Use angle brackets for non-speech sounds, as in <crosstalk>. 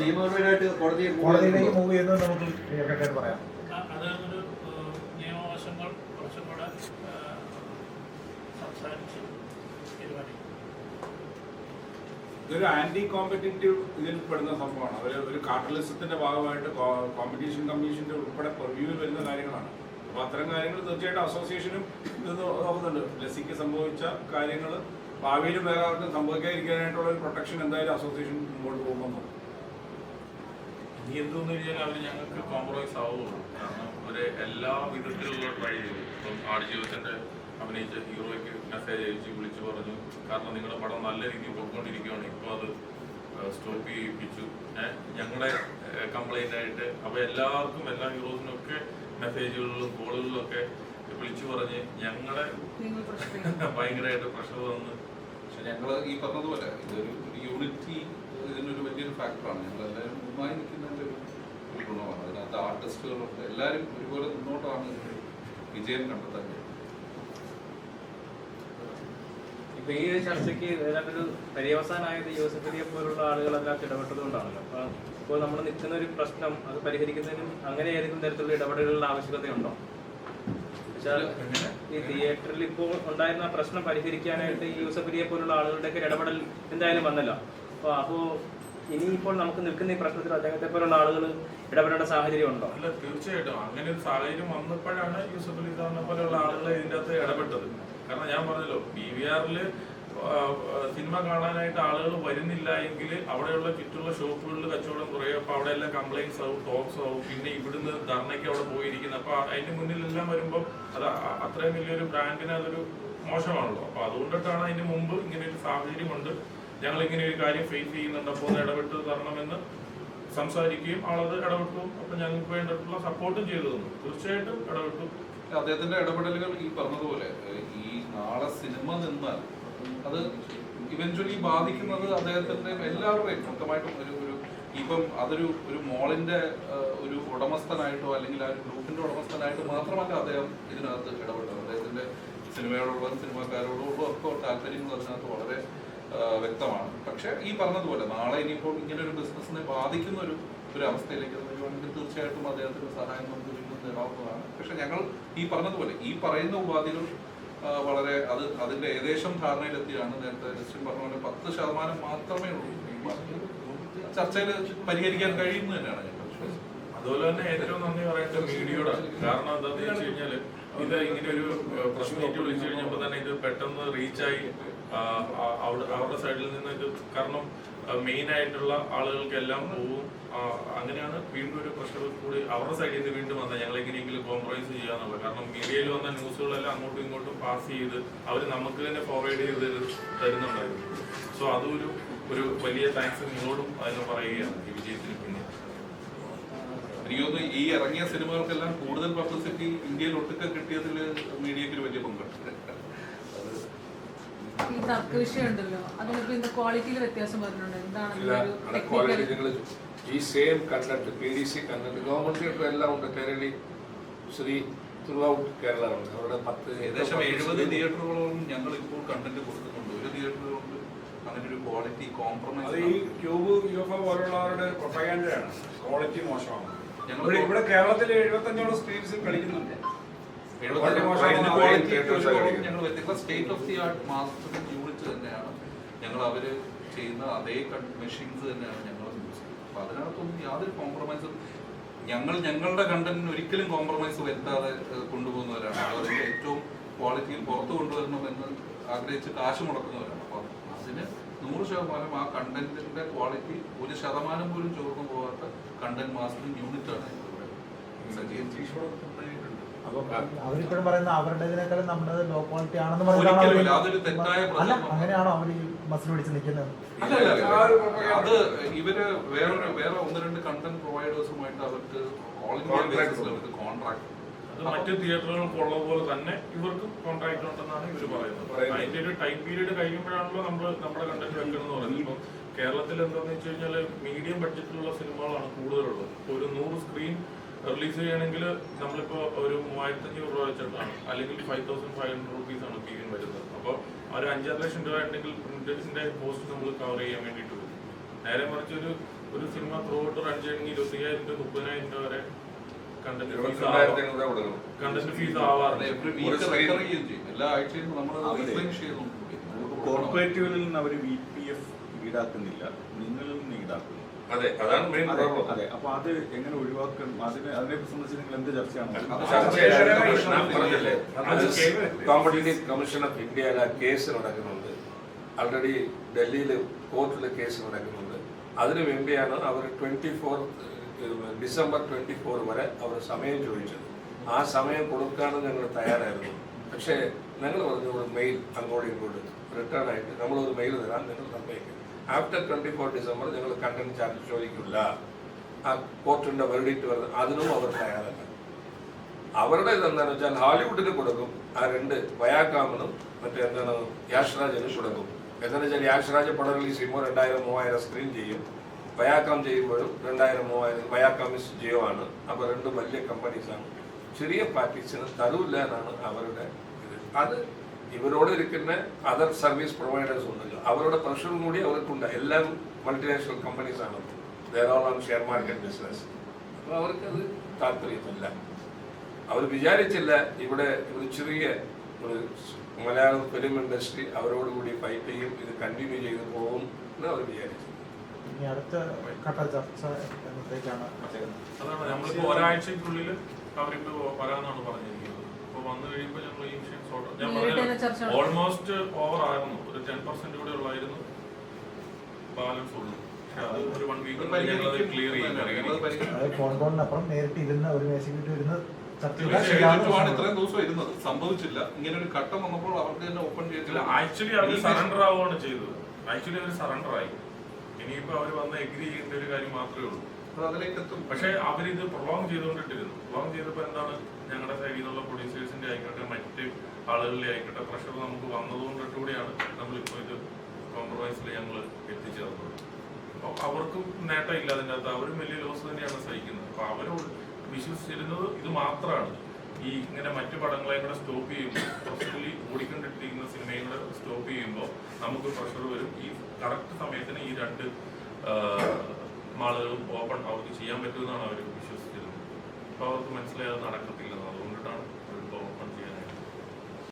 നിയമപരമായിട്ട് കോടതിയിൽ കോടതിയിലേക്ക് മൂവ് ചെയ്യുന്നത് നമുക്ക് ക്ലിയർ കട്ടായിട്ട് പറയാം. അത് ഒരു നിയമവശങ്ങൾ കുറച്ചും കൂടെ ഏഹ്, സംസാരിച്ച് തീരുമാനിക്കും. ഇതൊരു ആന്റി കോമ്പറ്റേറ്റീവ് ഇതിൽ പെടുന്ന സംഭവമാണ്. ഒരു ഒരു കാർട്ടലിസത്തിന്റെ ഭാഗമായിട്ട് കോമ്പറ്റീഷൻ കമ്മീഷന്റെ ഉൾപ്പെടെ പെർവ്യൂവിൽ വരുന്ന കാര്യങ്ങളാണ്. അപ്പൊ അത്തരം കാര്യങ്ങൾ തീർച്ചയായിട്ടും അസോസിയേഷനും ഇത് നോക്കുന്നുണ്ട്. ലസിക്ക് സംഭവിച്ച കാര്യങ്ങൾ ഭാവിയിലും വേറെ അവർക്ക് സംഭവിക്കാതിരിക്കാനായിട്ടുള്ള ഒരു പ്രൊട്ടക്ഷൻ എന്തായാലും അസോസിയേഷൻ മുമ്പോട്ട് പോകുമെന്നു ഇനി എന്തെന്ന് കഴിഞ്ഞാൽ അവർ ഞങ്ങൾക്ക് കോംപ്രമൈസ് ആവുള്ളൂ കാരണം ഒരു എല്ലാ വിധത്തിലുള്ള ട്രൈ ചെയ്തു. ഇപ്പം ആടുജീവിതത്തിന്റെ അഭിനയിച്ച ഹീറോയ്ക്ക് മെസ്സേജ് അയച്ച് വിളിച്ചു പറഞ്ഞു കാരണം നിങ്ങളുടെ പടം നല്ല രീതിയിൽ പോയിക്കൊണ്ടിരിക്കുകയാണ്. ഇപ്പോൾ അത് സ്റ്റോപ്പ് ചെയ്യിപ്പിച്ചു. ഞങ്ങളുടെ കംപ്ലൈന്റ് ആയിട്ട് അപ്പോൾ എല്ലാവർക്കും എല്ലാ ഹീറോസിനൊക്കെ ഒക്കെ മെസ്സേജുകളിലും കോളുകളിലും ഒക്കെ വിളിച്ചു പറഞ്ഞ് ഞങ്ങളെ <laughs> ഭയങ്കരമായിട്ട് പ്രഷർ വന്ന് പക്ഷെ ഞങ്ങൾ ഈ പറഞ്ഞതുപോലെ ഇതൊരു യൂണിറ്റി ഇതിനൊരു വലിയൊരു ഫാക്ടറാണ് ഞങ്ങൾ എല്ലാവരും ഒന്നായി നിൽക്കുന്നതിന്റെ ഒരു ഗുണമാണ്. അതിനകത്ത് ആർട്ടിസ്റ്റുകളുണ്ട് എല്ലാവരും ഒരുപോലെ മുന്നോട്ടാണ് വിജയം കണ്ടെത്താൻ ഇപ്പൊ ഈ ഒരു ചർച്ചയ്ക്ക് ഇതിനകത്തൊരു പര്യവസാനായത് യോസഫലിയെ പോലുള്ള ആളുകൾ അതിനകത്ത് ഇടപെട്ടത് കൊണ്ടാണല്ലോ അപ്പൊ ഇപ്പോൾ നമ്മൾ നിൽക്കുന്ന ഒരു പ്രശ്നം അത് പരിഹരിക്കുന്നതിനും അങ്ങനെ ഏതെങ്കിലും തരത്തിലുള്ള ഇടപെടലുകളുടെ ആവശ്യകതയുണ്ടോ? ഈ തിയേറ്ററിൽ ഇപ്പോൾ ഉണ്ടായിരുന്ന പ്രശ്നം പരിഹരിക്കാനായിട്ട് ഈ യൂസഫലിയെ പോലുള്ള ആളുകളുടെയൊക്കെ ഇടപെടൽ എന്തായാലും വന്നല്ലോ. അപ്പൊ അപ്പോ ഇനിയിപ്പോൾ നമുക്ക് നിൽക്കുന്ന ഈ പ്രശ്നത്തിൽ അദ്ദേഹത്തെ പോലുള്ള ആളുകൾ ഇടപെടേണ്ട സാഹചര്യം ഉണ്ടോ? അല്ല തീർച്ചയായിട്ടും. അങ്ങനെ ഒരു സാഹചര്യം വന്നപ്പോഴാണ് യൂസഫ് അലി ഖാനെ പോലെയുള്ള ആളുകൾ ഇതിന്റെ അകത്ത് ഇടപെട്ടത്. കാരണം ഞാൻ പറഞ്ഞല്ലോ പി വി ആറിൽ സിനിമ കാണാനായിട്ട് ആളുകൾ വരുന്നില്ല എങ്കിൽ അവിടെയുള്ള ചുറ്റുള്ള ഷോപ്പുകളിൽ കച്ചവടം കുറയും. അപ്പൊ അവിടെ എല്ലാം കംപ്ലൈൻസ് ആവും ടോക്സ് ആവും. പിന്നെ ഇവിടുന്ന് ധർണയ്ക്ക് അവിടെ പോയിരിക്കുന്നത് അപ്പൊ അതിന്റെ മുന്നിലെല്ലാം വരുമ്പോൾ അത് അത്രയും വലിയൊരു ബ്രാൻഡിന് അതൊരു മോശമാണല്ലോ. അപ്പൊ അതുകൊണ്ടിട്ടാണ് അതിന് മുമ്പ് ഇങ്ങനെ ഒരു സാഹചര്യം ഉണ്ട് ഞങ്ങൾ ഇങ്ങനെ ഒരു കാര്യം ഫേസ് ചെയ്യുന്നുണ്ട്. അപ്പോൾ ഒന്ന് ഇടപെട്ട് തരണമെന്ന് സംസാരിക്കുകയും ആളത് ഇടപെട്ടു അപ്പൊ ഞങ്ങൾക്ക് വേണ്ടിയിട്ടുള്ള സപ്പോർട്ടും ചെയ്തു തന്നു. തീർച്ചയായിട്ടും ഇടപെട്ടു. അദ്ദേഹത്തിന്റെ ഇടപെടലുകൾ ഈ പറഞ്ഞതുപോലെ ഈ നാളെ സിനിമ നിന്നാൽ അത് ഇവഞ്ച്വലി ബാധിക്കുന്നത് അദ്ദേഹത്തിന്റെ എല്ലാവരുടെയും മൊത്തമായിട്ടും ഒരു ഒരു ഇപ്പം അതൊരു ഒരു മോളിന്റെ ഒരു ഉടമസ്ഥനായിട്ടോ അല്ലെങ്കിൽ ആ ഒരു ഗ്രൂപ്പിന്റെ ഉടമസ്ഥനായിട്ടോ മാത്രമല്ല അദ്ദേഹം ഇതിനകത്ത് ഇടപെട്ടത്. അദ്ദേഹത്തിന്റെ സിനിമയോടുള്ള സിനിമാക്കാരോടുള്ള ഒക്കെ താല്പര്യങ്ങൾ അതിനകത്ത് വളരെ വ്യക്തമാണ്. പക്ഷെ ഈ പറഞ്ഞതുപോലെ നാളെ ഇനിയിപ്പോൾ ഇങ്ങനെ ഒരു ബിസിനസ്സിനെ ബാധിക്കുന്ന ഒരു ഒരു അവസ്ഥയിലേക്ക് അത് വരുവാണെങ്കിൽ തീർച്ചയായിട്ടും അദ്ദേഹത്തിന്റെ സഹായം നമുക്ക് വീണ്ടും തേടാവുന്നതാണ്. പക്ഷെ ഞങ്ങൾ ഈ പറഞ്ഞതുപോലെ ഈ പറയുന്ന ഉപാധികൾ വളരെ അത് അതിന്റെ ഏകദേശം ധാരണയിലെത്തിയാണ് നേരത്തെ ജസ്റ്റിൻ പറഞ്ഞ പോലെ പത്ത് ശതമാനം മാത്രമേ ഉള്ളൂ. ചർച്ചയിൽ പരിഹരിക്കാൻ കഴിയുന്നു തന്നെയാണ് ഞാൻ. അതുപോലെ തന്നെ ഏറ്റവും നന്ദി പറയേണ്ട മീഡിയയുടെ കാരണം എന്താണെന്ന് വെച്ച് കഴിഞ്ഞാൽ ഇത് ഇങ്ങനെ ഒരു പ്രശ്നം മീറ്റ് വിളിച്ചു കഴിഞ്ഞപ്പോൾ തന്നെ ഇത് പെട്ടെന്ന് റീച്ചായി അവരുടെ സൈഡിൽ നിന്ന് ഇത് കാരണം മെയിൻ ആയിട്ടുള്ള ആളുകൾക്കെല്ലാം പോവും. അങ്ങനെയാണ് വീണ്ടും ഒരു പ്രഷർ കൂടി അവരുടെ സൈഡിൽ നിന്ന് വീണ്ടും വന്നത്. ഞങ്ങൾ എങ്ങനെയെങ്കിലും കോംപ്രമൈസ് ചെയ്യാന്നുള്ളത് കാരണം മീഡിയയിൽ വന്ന ന്യൂസുകളെല്ലാം അങ്ങോട്ടും ഇങ്ങോട്ടും പാസ് ചെയ്ത് അവർ നമുക്ക് തന്നെ ഫോർവേഡ് ചെയ്ത് തരുന്നുണ്ടായിരുന്നു. സോ അതൊരു ഒരു വലിയ താങ്ക്സ് നിങ്ങളോടും അതിന് പറയുകയാണ് ഈ വിജയത്തിന്. എനിക്ക് ഈ ഇറങ്ങിയ സിനിമകൾക്കെല്ലാം കൂടുതൽ പബ്ലിസിറ്റി ഇന്ത്യയിൽ ഒട്ടുക്കെ കിട്ടിയതിൽ മീഡിയക്ക് വലിയ പങ്കുണ്ട്. ഈ same content P D C content government theatre എല്ലാം ഉണ്ട്. കേരളി ശ്രീ ത്രൂ ഔട്ട് കേരള അവരുടെ പത്ത് ഏകദേശം എഴുപത് തിയേറ്ററുകളോളം ഞങ്ങൾ ഇപ്പോൾ കണ്ടന്റ് കൊടുക്കുന്നുണ്ട് ഒരു തിയേറ്റർ കൊണ്ട് അങ്ങനെ ഒരു ക്വാളിറ്റി കോംപ്രമൈസ് അത് ഈ ക്യൂബ് യുഎഫ്ഒ പോലുള്ളവരുടെ പ്രൊപ്പഗാൻഡയാണ് ക്വാളിറ്റി മോശമാണ്. ഞങ്ങൾ ഇവിടെ കേരളത്തിൽ എഴുപത്തഞ്ചോളം സ്ട്രീംസ് കളിക്കുന്നുണ്ട്. ഞങ്ങൾ വ്യത്യസ്ത state of the art mastering unit തന്നെയാണ്. ഞങ്ങൾ അവർ ചെയ്യുന്ന അതേ മെഷീൻസ് തന്നെയാണ് ഞങ്ങൾ യൂസ് ചെയ്യുന്നത്. അപ്പൊ അതിനകത്തൊന്നും യാതൊരു കോംപ്രമൈസും ഞങ്ങൾ ഞങ്ങളുടെ കണ്ടന്റിന് ഒരിക്കലും കോംപ്രമൈസ് വരുത്താതെ കൊണ്ടുപോകുന്നവരാണ്. അതിന്റെ ഏറ്റവും ക്വാളിറ്റിയിൽ പുറത്തു കൊണ്ടുവരണമെന്ന് ആഗ്രഹിച്ച് കാശ് മുടക്കുന്നവരാണ്. അപ്പൊ അതിന് നൂറ് ശതമാനം ആ കണ്ടന്റിന്റെ ക്വാളിറ്റി ഒരു ശതമാനം പോലും ചോർന്നു പോകാത്ത കണ്ടന്റ് മാസ്റ്ററിംഗ് യൂണിറ്റ് ആണ് ഞങ്ങളിവിടെ സജ്ജീകരിച്ചിരിക്കുന്നത് അപ്പൊ അവരിപ്പോഴും പറയുന്ന അവരുടേതിനേക്കാളും നമ്മുടെ ലോ ക്വാളിറ്റി ആണെന്ന് അങ്ങനെയാണോ അവർ മസിൽ പിടിച്ച് നിൽക്കുന്നത്. അത് ഇവർ വേറൊരു വേറെ ഒന്ന് രണ്ട് കണ്ടന്റ് പ്രൊവൈഡേഴ്സുമായിട്ട് അവർക്ക് ഓൾ ഇന്ത്യ കോൺട്രാക്ട് അത് മറ്റ് തിയേറ്ററുകൾക്ക് ഉള്ള പോലെ തന്നെ ഇവർക്കും കോൺട്രാക്ട് ഉണ്ടെന്നാണ് ഇവർ പറയുന്നത്. അതിന്റെ ഒരു ടൈം പീരീഡ് കഴിയുമ്പോഴാണല്ലോ നമ്മൾ നമ്മുടെ കണ്ടന്റ് വെക്കണമെന്ന് പറയുന്നത്. ഇപ്പം കേരളത്തിൽ എന്താന്ന് വെച്ച് കഴിഞ്ഞാൽ മീഡിയം ബഡ്ജറ്റിലുള്ള സിനിമകളാണ് കൂടുതലുള്ളത്. ഇപ്പൊ ഒരു നൂറ് സ്ക്രീൻ റിലീസ് ചെയ്യണമെങ്കിൽ നമ്മളിപ്പോ ഒരു മൂവായിരത്തി അഞ്ഞൂറ് രൂപ വെച്ചിട്ടാണ്. അല്ലെങ്കിൽ five thousand five hundred rupees ആണ് ഫീൻ വരുന്നത്. അപ്പോൾ ഒരു അഞ്ചാറ് ലക്ഷം രൂപ ഉണ്ടെങ്കിൽ പ്രിന്റേഴ്സിന്റെ കോസ്റ്റ് നമ്മൾ കവർ ചെയ്യാൻ വേണ്ടിയിട്ട് വരും. നേരെ മറിച്ച് ഒരു ഒരു സിനിമ ത്രൂ ഔട്ട് റൺ ചെയ്യണമെങ്കിൽ ഇരുപത്തയ്യായിരം രൂപ മുപ്പതിനായിരം രൂപ വരെ കണ്ടന്റ് ഫീസ് ആവാറുണ്ട്. എല്ലാ ആഴ്ചയും നമ്മൾ അവർ റീപ്ലേനിഷ് ചെയ്തുകൊണ്ടിരിക്കും കോർപ്പറേറ്റുകളിൽ നിന്ന് അവർ വി പി എഫ് ഈടാക്കുന്നില്ല. നിങ്ങളിൽ നിന്ന് ഈടാക്കുന്നു. അതെ അതാണ് മെയിൻ അതെ പ്രോബ്ലം അതെ. അപ്പൊ അത് എങ്ങനെ ഒഴിവാക്കണം അതിനെ അതിനെ സംബന്ധിച്ച് നിങ്ങൾ എന്ത് ചർച്ചയാണ്? കമ്മീഷൻ ഓഫ് ഇന്ത്യയിലെ കേസ് നടക്കുന്നുണ്ട്. ആൾറെഡി ഡൽഹിയിൽ കോർട്ടിൽ കേസ് നടക്കുന്നുണ്ട്. അതിനു വേണ്ടിയാണ് അവർ twenty four December twenty four വരെ അവർ സമയം ചോദിച്ചത്. ആ സമയം കൊടുക്കാനും ഞങ്ങൾ തയ്യാറായിരുന്നു. പക്ഷേ ഞങ്ങൾ പറഞ്ഞു ഒരു മെയിൽ അങ്ങോട്ടും ഇങ്ങോട്ടും റിട്ടേൺ ആയിട്ട് നമ്മളൊരു മെയിൽ തരാൻ നിങ്ങൾ സമ്മതിക്കും. ആഫ്റ്റർ ട്വന്റി ഫോർ ഡിസംബർ ഞങ്ങൾ കണ്ടന്റ് ചാർജ് ചോദിക്കില്ല. ആ കോർട്ടിന്റെ വെർഡിക്റ്റ് വരുന്നത് അതിനും അവർ തയ്യാറല്ല. അവരുടെ ഇതെന്താണെന്ന് വെച്ചാൽ ഹോളിവുഡിന് കൊടുക്കും ആ രണ്ട് വയാക്കാമനും മറ്റേ എന്താണ് യാഷ്രാജിനും കൊടുക്കും. എന്താണെന്ന് വെച്ചാൽ യാഷ്രാജ് പടം റിലീസ് ചെയ്യുമ്പോൾ രണ്ടായിരം മൂവായിരം സ്ക്രീൻ ചെയ്യും. വയാക്കാം ചെയ്യുമ്പോഴും രണ്ടായിരം മൂവായിരം വയാക്കാം മിസ് ജിയോ ആണ്. അപ്പോൾ രണ്ട് വലിയ കമ്പനീസാണ് ചെറിയ പാർട്ടീസിന് തരൂല്ല എന്നാണ് അവരുടെ ഇത്. അത് ഇവരോട് ഇരിക്കുന്ന അതർ സർവീസ് പ്രൊവൈഡേഴ്സ് ഉണ്ടല്ലോ. അവരുടെ പ്രഷറും കൂടി അവർക്കുണ്ട്. എല്ലാം മൾട്ടിനാഷണൽ കമ്പനീസ് ആണ്. ധാരാളം ഷെയർ മാർക്കറ്റ് ബിസിനസ് അപ്പോൾ അവർക്കത് താല്പര്യമില്ല. അവർ വിചാരിച്ചില്ല ഇവിടെ ഒരു ചെറിയ ഒരു മലയാളം ഫിലിം ഇൻഡസ്ട്രി അവരോടുകൂടി ഫൈറ്റ് ചെയ്യും. ഇത് കണ്ടിന്യൂ ചെയ്തു പോകും എന്ന് അവർ വിചാരിച്ചു. ഇനി അടുത്ത ഘട്ട ചർച്ച എന്നത്തേക്കാണ് അതാണ് നമ്മളിപ്പോ ഒരാഴ്ചക്കുള്ളിൽ അവർക്ക് വരാന്നാണ് പറഞ്ഞിരിക്കുന്നത്. അപ്പൊ വന്നു കഴിയുമ്പോൾ ഞങ്ങൾ ഈ വിഷയം സോൾവ് ഞാൻ നടത്തും. ഓൾമോസ്റ്റ് ഓവർ ആയിരുന്നു ഒരു ടെൻ പെർസെന്റ് കൂടെ ഉള്ളായിരുന്നു ബാലൻസ് ഉള്ളു. അത് ഒരു വൺ വീക്ക് ക്ലിയർ ചെയ്യാൻ ഫോൺ കോളിനപ്പുറം നേരിട്ട് ഇരുന്ന ഒരു മേശയ്ക്ക് ഇരുന്ന് ചുറ്റുമാണ് ഇത്രയും ദിവസം ഇരുന്നത്. സംഭവിച്ചില്ല. ഇങ്ങനെ ഒരു ഘട്ടം വന്നപ്പോൾ അവർക്ക് തന്നെ ഓപ്പൺ ചെയ്തില്ല ആക്ച്വലി അവർ സറണ്ടർ ആവുകയാണ് ചെയ്തത്. ആക്ച്വലി അവർ സറണ്ടർ ആയി. ഇനിയിപ്പോ അവർ വന്ന് എഗ്രി ചെയ്യേണ്ട ഒരു കാര്യം മാത്രമേ ഉള്ളൂ. അത് അതിലേക്ക് എത്തും. പക്ഷേ അവരിത് പ്രൊളോങ് ചെയ്തുകൊണ്ടിട്ടിരുന്നു. പ്രൊളോങ് ചെയ്തപ്പോൾ എന്താണ് ഞങ്ങളുടെ സൈഡിൽ നിന്നുള്ള പ്രൊഡ്യൂസേഴ്സിന്റെ ആയിക്കോട്ടെ മറ്റ് ആളുകളുടെ ആയിക്കോട്ടെ പ്രഷർ നമുക്ക് വന്നതുകൊണ്ടിട്ട് കൂടിയാണ് നമ്മളിപ്പോൾ ഇത് കോംപ്രമൈസിൽ ഞങ്ങൾ എത്തിച്ചേർന്നത്. അപ്പോൾ അവർക്കും നേട്ടമില്ല അതിന്റെ അകത്ത്. അവരും വലിയ ലോസ് തന്നെയാണ് സഹിക്കുന്നത്. അപ്പോൾ അവർ വിശ്വസിച്ചിരുന്നത് ഇത് മാത്രമാണ് ഈ ഇങ്ങനെ മറ്റു പടങ്ങളെ കൂടെ സ്റ്റോപ്പ് ചെയ്യുമ്പോൾ ഓടിക്കൊണ്ടിട്ടിരിക്കുന്ന ഓടിക്കൊണ്ടിരിക്കുന്ന സിനിമയും കൂടെ സ്റ്റോപ്പ് ചെയ്യുമ്പോൾ നമുക്ക് പ്രഷർ വരും. ഈ കറക്റ്റ് സമയത്തിന് ഈ രണ്ട് മാളുകളും ഓപ്പൺ അവർക്ക് ചെയ്യാൻ പറ്റുമെന്നാണ് അവർ വിശ്വസിച്ചിരുന്നത് അപ്പോൾ അവർക്ക് മനസ്സിലായത് നടക്കത്തില്ലെന്ന്. അതുകൊണ്ടിട്ടാണ്